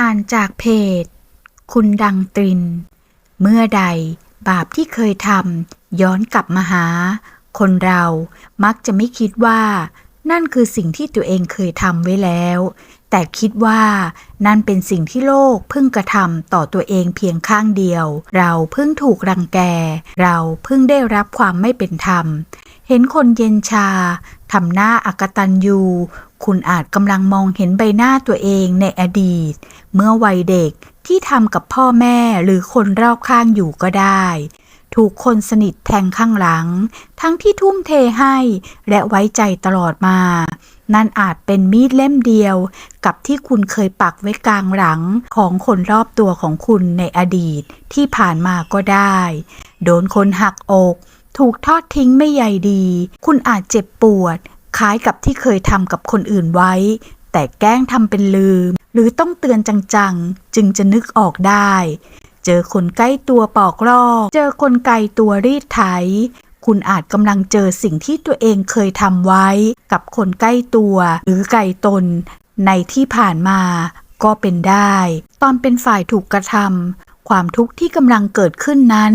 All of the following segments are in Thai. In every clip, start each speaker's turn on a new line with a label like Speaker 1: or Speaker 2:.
Speaker 1: อ่านจากเพจ คุณดังตริน เมื่อใดบาปที่เคยทำย้อนกลับมาหา คนเรามักจะไม่คิดว่า นั่นคือสิ่งที่ตัวเองเคยทำไว้แล้ว แต่คิดว่านั่นเป็นสิ่งที่โลกเพิ่งกระทำต่อตัวเองเพียงข้างเดียว เราเพิ่งถูกรังแก เราเพิ่งได้รับความไม่เป็นธรรม เห็นคนเย็นชาทำหน้าอากตันยู คุณอาจกำลังมองเห็นใบหน้าตัวเองในอดีต เมื่อวัยเด็กที่ทำกับพ่อแม่หรือคนรอบข้างอยู่ก็ได้ ถูกคนสนิทแทงข้างหลัง ทั้งที่ทุ่มเทให้และไว้ใจตลอดมา นั่นอาจเป็นมีดเล่มเดียว กับที่คุณเคยปักไว้กลางหลังของคนรอบตัวของคุณในอดีตที่ผ่านมาก็ได้ โดนคนหักอก ถูกทอดทิ้งไม่ใยดี คุณอาจเจ็บปวด คล้ายกับที่เคยทำกับคนอื่นไว้ แต่แกล้งทำเป็นลืม หรือต้องเตือนจังๆ จึงจะนึกออกได้ เจอคนใกล้ตัวปอกลอก เจอคนไกลตัวรีดไถ คุณอาจกำลังเจอสิ่งที่ตัวเองเคยทำไว้ กับคนใกล้ตัว หรือไกลตน ในที่ผ่านมาก็เป็นได้ ตอนเป็นฝ่ายถูกกระทำความทุกข์ที่กำลังเกิดขึ้นนั้น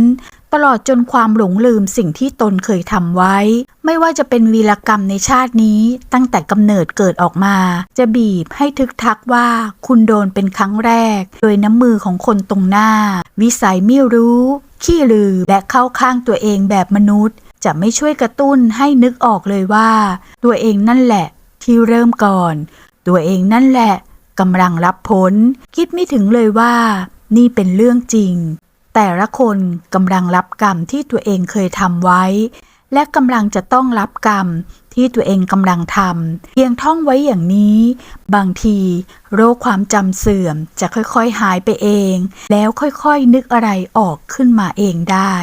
Speaker 1: ตลอดจนความหลงลืมสิ่งที่ตนเคยทำไว้ ไม่ว่าจะเป็นวีรกรรมในชาตินี้ตั้งแต่กำเนิดเกิดออกมา จะบีบให้ทึกทักว่าคุณโดนเป็นครั้งแรก โดยน้ำมือของคนตรงหน้า วิสัยไม่รู้ ขี้ลือและเข้าข้างตัวเองแบบมนุษย์ จะไม่ช่วยกระตุ้นให้นึกออกเลยว่า ตัวเองนั่นแหละ ที่เริ่มก่อน ตัวเองนั่นแหละกำลังรับผล คิดไม่ถึงเลยว่า นี่เป็นเรื่องจริง แต่ละคนกำลังรับกรรมที่ตัวเองเคยทำไว้ และกำลังจะต้องรับกรรมที่ตัวเองกำลังทำเพียงท่องไว้อย่างนี้ บางที โรคความจำเสื่อมจะค่อยๆหายไปเอง แล้วค่อยๆนึกอะไรออกขึ้นมาเองได้